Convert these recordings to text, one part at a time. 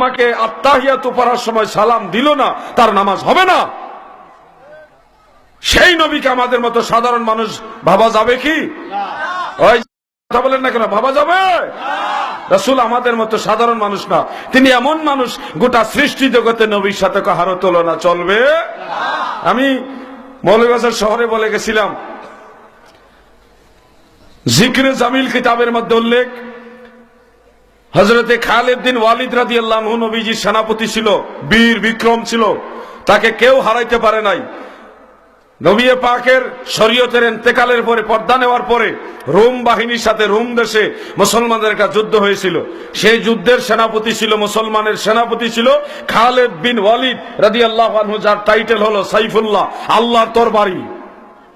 আমাকে আত্মাহিয়াত পড়ার সময় সালাম দিল না তার নামাজ হবে না। সেই নবীকে আমাদের মতো সাধারণ মানুষ ভাবা যাবে কি? ওই কথা বলেন না কেন? ভাবা যাবে? রসুল আমাদের মতো সাধারণ মানুষ না। তিনি এমন মানুষ গোটা সৃষ্টি জগতে নবীর সাথে কাহারও তুলনা চলবে? আমি মৌলবাজার শহরে বলে গেছিলাম। জিক্রে জামিল কিতাবের মধ্যে উল্লেখ হজরতে খালেদ দিন ওয়ালিদ রাদি আল্লাহ নবীজির সেনাপতি ছিল, বীর বিক্রম ছিল। তাকে কেউ হারাইতে পারে নাই। নবী পাকের শরীয়তের এন্তেকালের পরে, পর্দা নেওয়ার পরে, রোম বাহিনীর সাথে রোম দেশে মুসলমানদের একটা যুদ্ধ হয়েছিল। সেই যুদ্ধের সেনাপতি ছিল, মুসলমানের সেনাপতি ছিল খালেদ বিন ওয়ালিদ রাদি আল্লাহ যার টাইটেল হলো সাইফুল্লাহ, আল্লাহর তরবারি।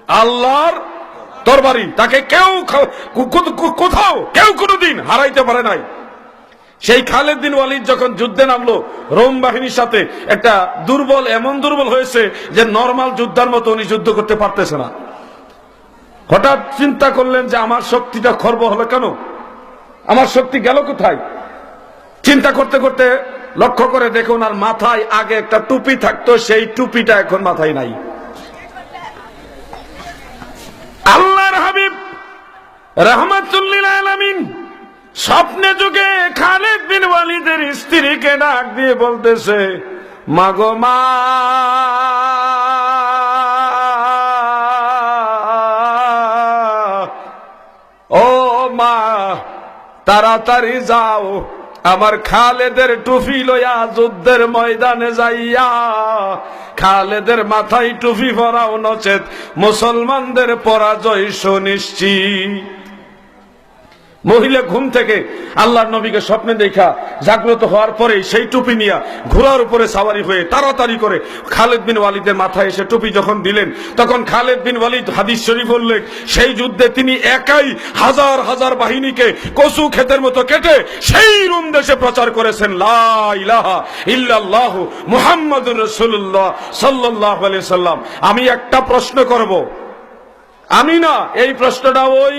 আল্লাহর তরবারি। তাকে কেউ কোথাও কেউ কোনোদিন হারাইতে পারে নাই। সেই খালেদ বিন ওয়ালিদ যখন যুদ্ধে নামলো, রোম বাহিনীর সাথে একটা দুর্বল, এমন দুর্বল হয়েছে যে নর্মাল যুদ্ধার মতো উনি যুদ্ধ করতে পারতেছে না। হঠাৎ চিন্তা করলেন যে আমার শক্তিটা খর্ব হলো কেন? আমার শক্তি গেল কোথায়? চিন্তা করতে করতে লক্ষ্য করে দেখুন আর মাথায় আগে একটা টুপি থাকতো, সেই টুপিটা এখন মাথায় নাই। আল্লাহর হাবিব রহমাতুল্লিল আলামিন স্বপ্নে যুগে খালেদ বিন ওয়ালিদের স্ত্রীকে ডাক দিয়ে বলতেছে, মাগো মা, ও মা, তাড়াতাড়ি যাও, আমার খালেদের টুপি লইয়া যুদ্ধের ময়দানে যাইয়া, খালেদের মাথায় টুপি পরাও নচেত, মুসলমানদের পরাজয় সুনিশ্চিত মহিলা ঘুম থেকে আল্লাহর নবীকে স্বপ্নে দেখা, জাগ্রত হওয়ার পরে সেই টুপি নিয়ে ঘোড়ার উপরে সাওয়ারি হয়ে তাড়াতাড়ি করে খালেদ বিন ওয়ালিদের মাথায় এসে টুপি যখন দিলেন, তখন খালেদ বিন ওয়ালিদ হাদিস শরীফ উল্লেখ, সেই যুদ্ধে তিনি একাই হাজার হাজার বাহিনীকে কচু ক্ষেতের মতো কেটে সেই রুম দেশে প্রচার করেছেন, লা ইলাহা ইল্লাল্লাহ মুহাম্মাদুর রাসূলুল্লাহ সাল্লাল্লাহু আলাইহি সাল্লাম। আমি একটা প্রশ্ন করব আমি না, এই প্রশ্নটা ওই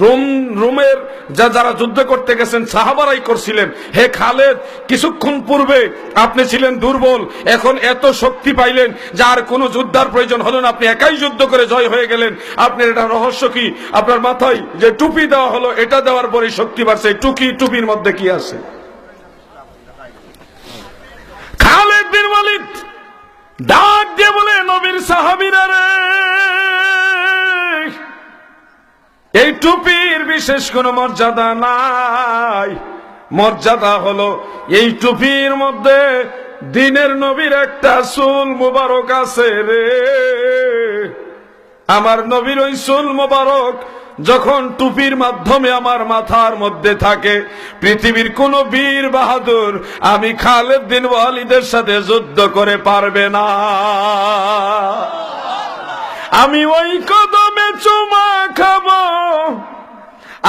রোম, রোমের যা, যারা যুদ্ধ করতে গেছেন, সাহাবারাই করছিলেন। হে খালেদ, কিছুক্ষণ পূর্বে আপনি ছিলেন দুর্বল, এখন এত শক্তি পাইলেন যে আর কোনো যুদ্ধার প্রয়োজন হলো না, আপনি একাই যুদ্ধ করে জয় হয়ে গেলেন। আপনার এটা রহস্য কি? আপনার মাথায় যে টুপি দেওয়া হলো, এটা দেওয়ার পরে শক্তি বাড়ছে। টুকি, টুপির মধ্যে কি আছে? খালেদ বিন ওয়ালিদ, ডাক দিয়ে বলে, নবীর সাহাবীরা রে! এই টুপির বিশেষ কোনো মর্যাদা নাই। মর্যাদা হলো এই টুপির মধ্যে দিনের নবীর একটা চুল মুবারক আছে রে। আমার নবীর ওই চুল মোবারক যখন টুপির মাধ্যমে আমার মাথার মধ্যে থাকে, পৃথিবীর কোন বীর বাহাদুর আমি খালেদ দিন ওয়ালিদের সাথে যুদ্ধ করে পারবে না। আমি ওই কদমে চুমা খাব।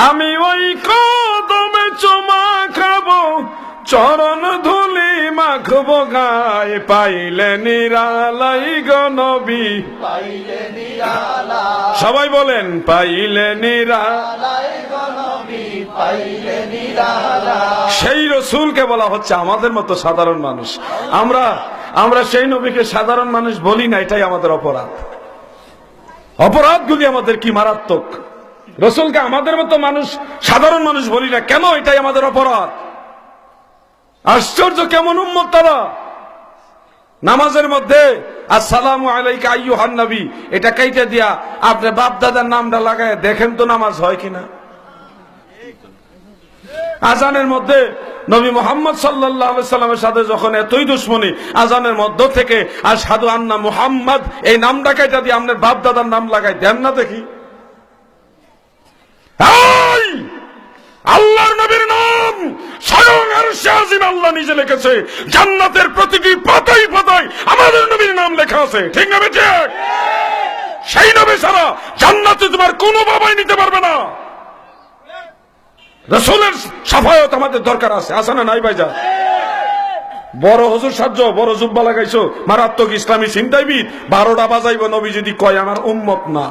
আমি ওই কদমে চুমা খাব। চরণ ধুলি মাখবো গায়ে। পাইলে নিরালাই গনবী পাইলে নিরালা সবাই বলেন, পাইলে নিরা লাই গনবী পাইলে নিরালা সেই রসুলকে বলা হচ্ছে আমাদের মতো সাধারণ মানুষ। আমরা আমরা সেই নবীকে সাধারণ মানুষ বলি না, এটাই আমাদের অপরাধ। অপরাধগুলি আমাদের কি মারাত্মক? রসুলকে আমাদের মতো মানুষ, সাধারণ মানুষ বলি না। কেন এটাই আমাদের অপরাধ? আশ্চর্য কেমন উম্মত তারা। নামাজের মধ্যে, আসসালামু আলাইকা আইয়ুহান নবী, এটা কাইটা দিয়া আপনি বাপ দাদার নামটা লাগায় দেখেন তো নামাজ হয় কিনা। আজানের মধ্যে নবী মোহাম্মদ সাল্লাহ সাল্লামের সাথে যখন এতই দুশ্মনী আজানের মধ্য থেকে আর সাধু আন্না মুহাম্মদ, এই নামটা কাইটা দিয়ে আপনার বাপ দাদার নাম লাগাই দেন না দেখি! আল্লাহর নবীর নাম স্বয়ং আর আজিম আল্লাহ নিজে লিখেছে। জান্নাতের প্রতিটি পাতাই পাতায় আমাদের নবীর নাম লেখা আছে। ঠিক না বেঠে সেই নবী ছাড়া জান্নাতে তোমার কোনো বাবাই নিতে পারবে না। রসুলের সাফায়ত আমাদের দরকার আছে। আছে না নাই ভাইজা বড় হজুর সাহায্য, বড় জুব্বা লাগাইছো। মারাত্মক ইসলামী চিন্তাইবিদ বারোটা বাজাইব নবী যদি কয়, আমার উম্মত না।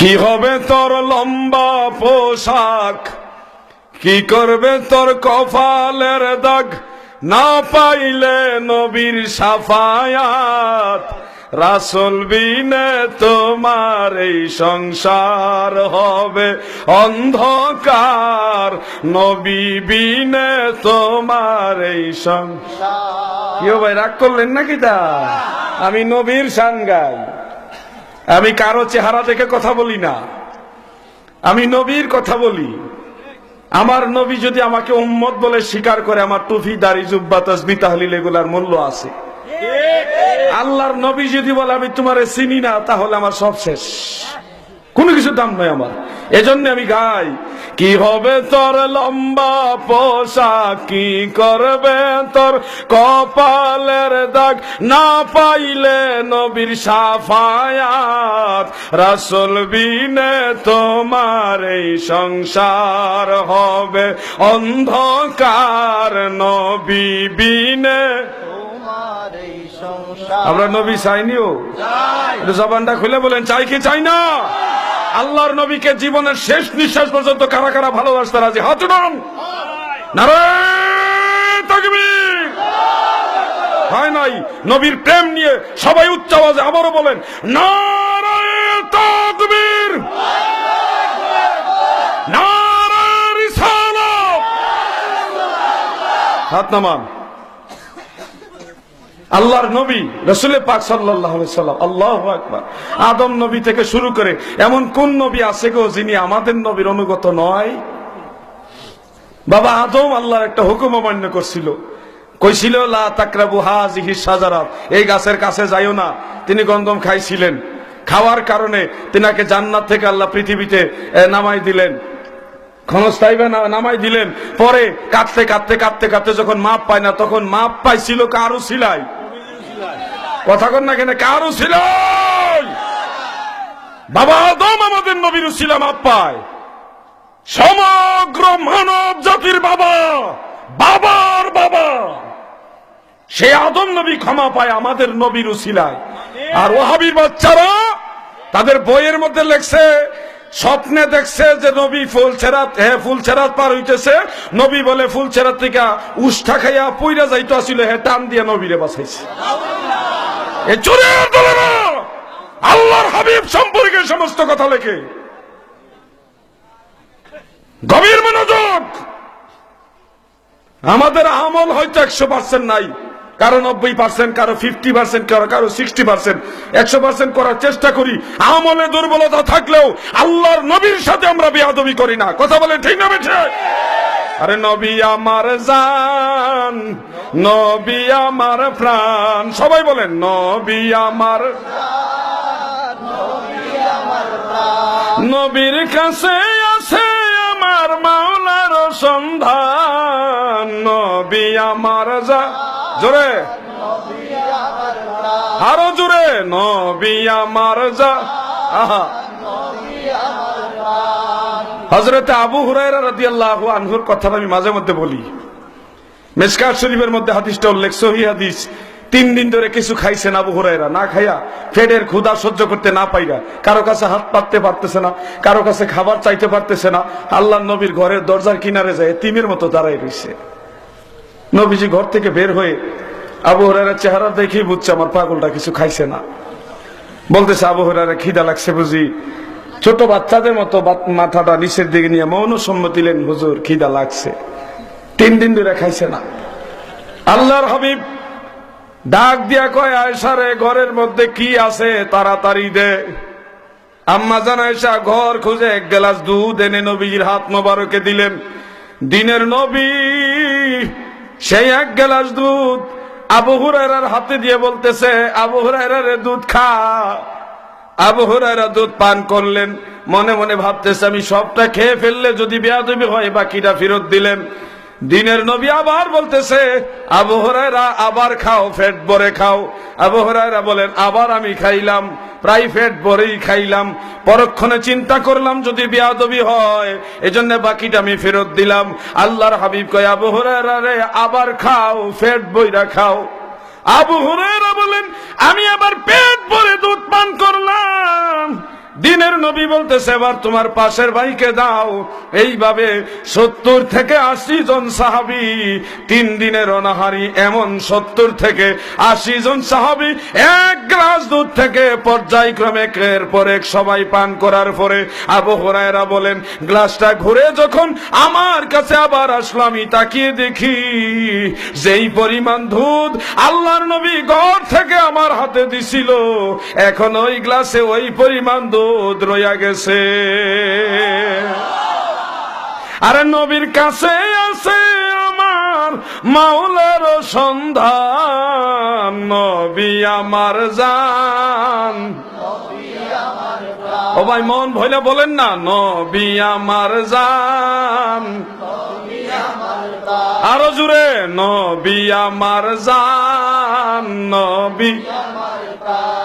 কি হবে তোর লম্বা পোশাক? কি করবে তোর কপালের দাগ? না পাইলে নবীর সাফায়াত। রাসুল বিনে তোমার এই সংসার হবে অন্ধকার। নবী বিনে তোমার এই সংসার। ভাই রাগ করলেন নাকি তা? আমি নবীর শান গাই আমি কারও চেহারা দেখে কথা বলি না। আমি নবীর কথা বলি। আমার নবী যদি আমাকে উম্মত বলে স্বীকার করে, আমার টুফি, দাড়ি, জুব্বা তসবি তাহলিল এগুলার মূল্য আছে। আল্লাহর নবী যদি বলে, আমি তোমারে চিনি না, তাহলে আমার সব শেষ। কোনো কিছু দাম নয় আমার। এজন্য আমি গাই, কি হবে তোর লম্বা পোশাক? কি করবে তোর কপালের দাগ? না পাইলে নবীর সাফায়াত, রাসুল বিনে তোমার এই সংসার হবে অন্ধকার, নবী বিনে তোমার এই আমরা নবী চাইনিও। জবানটা খুলে বলেন চাই কি চাই না? আল্লাহর নবীকে জীবনের শেষ নিঃশ্বাস পর্যন্ত কারা কারা ভালোবাসতে রাজি? হাত উঠান। হয় নাই? নবীর প্রেম নিয়ে সবাই উচ্চ আওয়াজে আবারও বলেন নারায়ণ তাকবীর। হাত নামান। আল্লাহর নবী রসুল পাক সাল্লাহ আল্লাহ আকবার। আদম নবী থেকে শুরু করে এমন কোন নবী আছে গো যিনি আমাদের নবীর অনুগত নয়? বাবা আদম আল্লাহর একটা হুকুম অমান্য করছিল। কইছিল, লা তাকরাবু হাজিহি সাজারাত এই গাছের কাছে যাইও না। তিনি গন্ধম খাইছিলেন। খাওয়ার কারণে তিনাকে জান্নাত থেকে আল্লাহ পৃথিবীতে নামাই দিলেন। ক্ষণস্থায়ী নামাই দিলেন। পরে কাঁদতে কাঁদতে কাঁদতে কাঁদতে যখন মাপ পায় না, তখন মাপ পাইছিল কারও সিলাই। কথা কন না কেন? কারও সিলাই বাবা আদম আমাদের নবীর উসিলা মাপ পায় সমগ্র মানব জাতির বাবা, বাবার বাবা। সে আদম নবী ক্ষমা পায় আমাদের নবীর উসিলায়। আর ওহাবির বাচ্চারা তাদের বইয়ের মধ্যে লেখছে, স্বপ্নে দেখছে যে নবী ফুল ছেড়াত হ্যাঁ ফুল ছেড়াত পার হইতেছে। নবী বলে, ফুল ছেড়াত থেকে উষ্ঠা খাইয়া পুইরা যাইতো আসিল হ্যাঁ টান দিয়ে নবীরে বাঁচাইছে। আল্লাহর হাবিব সম্পর্কে সমস্ত কথা লেখে। গভীর মনোযোগ! আমাদের আমল হয়তো একশো পার্সেন্ট নাই। কারও নব্বই পার্সেন্ট কারও ফিফটি পার্সেন্ট কারও কারও সিক্সটি পার্সেন্ট একশো পার্সেন্ট করার চেষ্টা করি। আমলে দুর্বলতা থাকলেও আল্লাহর নবীর সাথে আমরা বেয়াদবি করি না। কথা বলে ঠিক না বেঠে? আরে নবী আমার জান, নবী আমার প্রাণ। সবাই বলেন, নবী আমার নবীর কাছে আছে আমার মাওলার সন্ধান। নবী আমার যা জোরে। আরও জোরে। নবী আমার যা আহা। হজরত আবু হুরায়রা রাদিয়াল্লাহু আনহুর কথা আমি মাঝে মধ্যে বলি। মেসকার শরীফের মধ্যে হাদিসটা উল্লেখ, সহি হাদিস। তিন দিন ধরে কিছু খাইছেন আবু হুরায়রা, না খাইয়া ফেডের ক্ষুধা সহ্য করতে না পাইরা, কারও কাছে হাত পাততে পারতেছে না, কারও কাছে খাবার চাইতে পারতেছে না আল্লাহ নবীর ঘরের দরজার কিনারে যায়, তিমের মতো দাঁড়াই রয়েছে নবীজি ঘর থেকে বের হয়ে আবু হরাইরার চেহারা দেখেই বুঝছে, আমার পাগলটা কিছু খাইছে না। বলতেছে, আবু হরাইরা খিদা লাগছে বুঝি। ছোট বাচ্চাদের মতো মাথাটা নিচের দিকে নিয়ে মৌন সম্মতি দিলেন হুজুর, খিদা লাগছে। তিন দিন ধরে খাইছে না। আল্লাহর হাবিব ডাক দিয়া কয় আয়সারে ঘরের মধ্যে কি আছে? তাড়াতাড়ি দে। আম্মা জান আয়সা ঘর খুঁজে এক গ্লাস দুধ এনে নবীর হাত মোবারকে দিলেন। দিনের নবী সেই এক গ্লাস দুধ আবু হুরায়রার হাতে দিয়ে বলতেছে, আবু হুরায়রার দুধ খা। পান করলেন। মনে মনে ভাবতেছে, আমি সবটা খেয়ে ফেললে যদি বেয়াদবি হয়, বাকিটা ফেরত দিলেন। দিনের নবী আবার বলতেছে, আবু হরাইরা আবার খাও, ফেট খাও। আবু হরাইরা বলেন, আবার আমি খাইলাম, প্রায় ফেট খাইলাম। পরক্ষণে চিন্তা করলাম যদি বিয়াদবি হয়, এজন্য বাকিটা আমি ফেরত দিলাম। আল্লাহর হাবিব কয়, আবু হরাইরা রে, আবার খাও, ফেট বইরা খাও। আবু হুরায়রা বলেন, আমি আবার পেট ভরে দুধ পান নবী বলতেছে, এবার তোমার পাশের ভাইকে দাও। এইভাবে সত্তর থেকে আশি জন সাহাবি তিন দিনের অনাহারি, এমন সত্তর থেকে আশি জন সাহাবি এক গ্লাস দুধ থেকে পর্যায়ক্রমে এর পর এক সবাই পান করার পরে আবু হরায়রা বলেন, গ্লাসটা ঘুরে যখন আমার কাছে আবার আসলো, আমি তাকিয়ে দেখি যেই পরিমাণ দুধ আল্লাহর নবী ঘর থেকে আমার হাতে দিছিল, এখন ওই গ্লাসে ওই পরিমাণ দুধ রইয়া গেছে। আরে নবীর কাছে আছে আমার মাওলার সন্ধান, নবী আমার জান। ও ভাই, মন ভইলে বলেন না, নবী আমার জান। আরও জুড়ে নবী আমার জান, নবী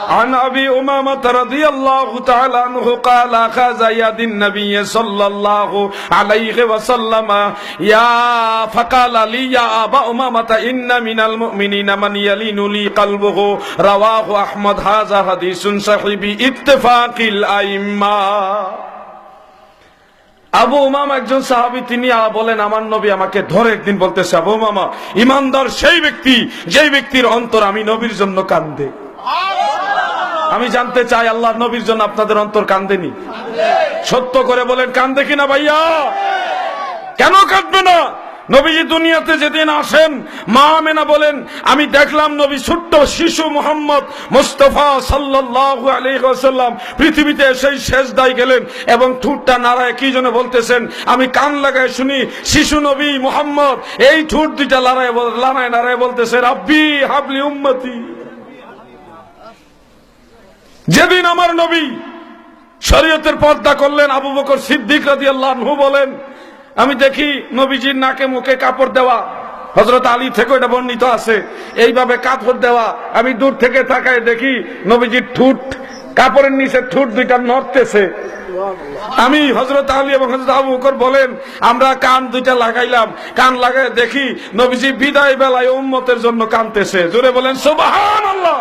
عن ابي امامه رضي الله تعالى عنه قال اخذ يد النبي صلى الله عليه وسلم يا فقال لي يا ابا امامه ان من المؤمنين من يلين لي قلبه رواه احمد هذا حديث صحيح باتفاق الائمه আবু উমামা একজন সাহাবী তিনি আ- বলেন আমার নবী আমাকে ধরে একদিন বলতেছে আবু উমামা ইমানদার সেই ব্যক্তি যেই ব্যক্তির অন্তর আমি নবীর জন্য কান্দে আমি জানতে চাই আল্লাহ নবীর জন্য আপনাদের অন্তর কান্দেনি। সত্য করে বলেন, কান্দে কিনা ভাইয়া? কেন কাঁদবে না? নবীজি দুনিয়াতে যেদিন আসেন, মা আমেনা বলেন, আমি দেখলাম নবী ছোট্ট শিশু মোহাম্মদ মুস্তফা ওয়াসাল্লাম পৃথিবীতে সেই শেষ দায় গেলেন এবং ঠুটটা নাড়ায় কি জন্য বলতেছেন, আমি কান লাগায় শুনি, শিশু নবী মোহাম্মদ, এই ঠুট দুইটা লড়াই লড়াই নাড়ায় বলতেছে, রাব্বি হাবলি উম্মতি। যেদিন আমার নবী শরীয়তের পর্দা করলেন, আবু বকর সিদ্দিক রাদিয়াল্লাহু বলেন, আমি দেখি নবীজির নাকে মুখে কাপড় দেওয়া হজরত আলী থেকে এটা বর্ণিত আছে, এইভাবে কাপড় দেওয়া, আমি দূর থেকে তাকায় দেখি নবীজির ঠুট, কাপড়ের নিচে ঠুট দুইটা নড়তেছে। আমি হজরত আলী এবং হজরত আবু বকর বলেন, আমরা কান দুইটা লাগাইলাম, কান লাগাই দেখি নবীজি বিদায় বেলায় উম্মতের জন্য কানতেছে। জোরে বলেন, সুবহানাল্লাহ!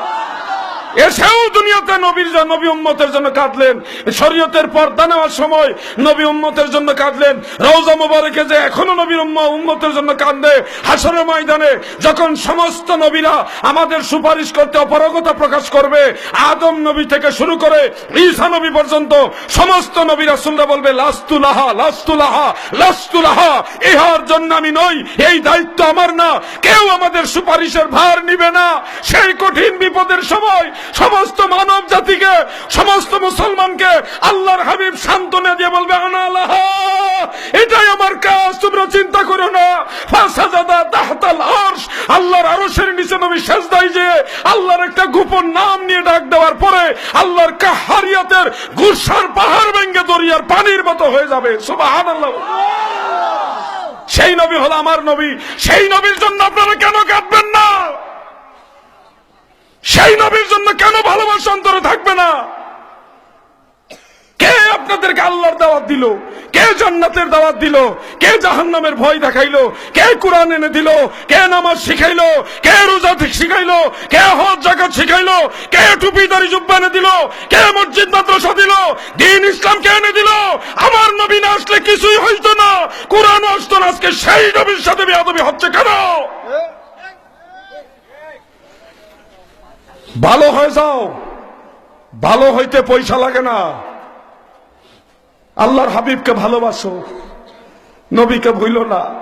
এসেও দুনিয়াতে নবীর নবী উম্মতের জন্য কাঁদলেন। শরীয়তের পর্দা নেওয়ার সময় নবী উম্মতের জন্য কাঁদলেন। রওজা মোবারকে যে এখনও নবীর উম্মা উম্মতের জন্য কান্দে হাসরের ময়দানে যখন সমস্ত নবীরা আমাদের সুপারিশ করতে অপারগতা প্রকাশ করবে, আদম নবী থেকে শুরু করে ঈসা নবী পর্যন্ত সমস্ত নবী রাসূলরা বলবে, লাস্তুলাহা লাস্তুলাহা লাস্তুলাহা, ইহার জন্য আমি নই, এই দায়িত্ব আমার না। কেউ আমাদের সুপারিশের ভার নিবে না। সেই কঠিন বিপদের সময় সমস্ত মানব জাতিকে, সমস্ত মুসলমানকে আল্লাহর হাবিব সান্ত্বনা দিয়ে বলবে এটাই আমার কাজ, তোমরা চিন্তা করো না। আল্লাহর একটা গোপন নাম নিয়ে ডাক দেওয়ার পরে আল্লাহর কাহারিয়াতের পাহাড় ভেঙ্গে দরিয়ার পানির মতো হয়ে যাবে। সেই নবী হলো আমার নবী। সেই নবীর জন্য আপনারা কেন কাঁদবেন না? সেই নবীর জন্য কেন ভালোবাসা অন্তরে থাকবে না? কে আপনাদেরকে আল্লাহর দাওয়াত দিল? কে জান্নাতের দাওয়াত দিল? কে জাহান্নামের ভয় দেখাইলো? কে কোরআন এনে দিল? কে নামাজ শিখাইলো? কে রোজা শিখাইলো? কে হজ জাকাত শিখাইলো? কে টুপি, দাড়ি, জুব্বা এনে দিল? কে মসজিদ, মাদ্রাসা দিল? দিন ইসলাম কে এনে দিল? আমার নবী না আসলে কিছুই হইতো না। কোরআন আসতো না আজকে। সেই নবীর সাথে বেয়াদবি হচ্ছে কেন? ভালো হয়ে যাও। ভালো হইতে পয়সা লাগে না। আল্লাহর হাবিবকে ভালোবাসো। নবীকে ভুইল না।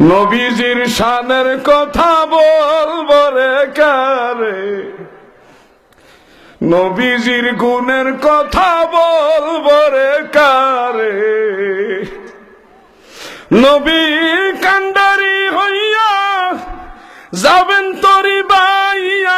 নবীজির শানের কথা বলব রে কারে। নবীজির গুণের কথা বলব রে কারে। নবী হইয়া যাবেন তরি বাই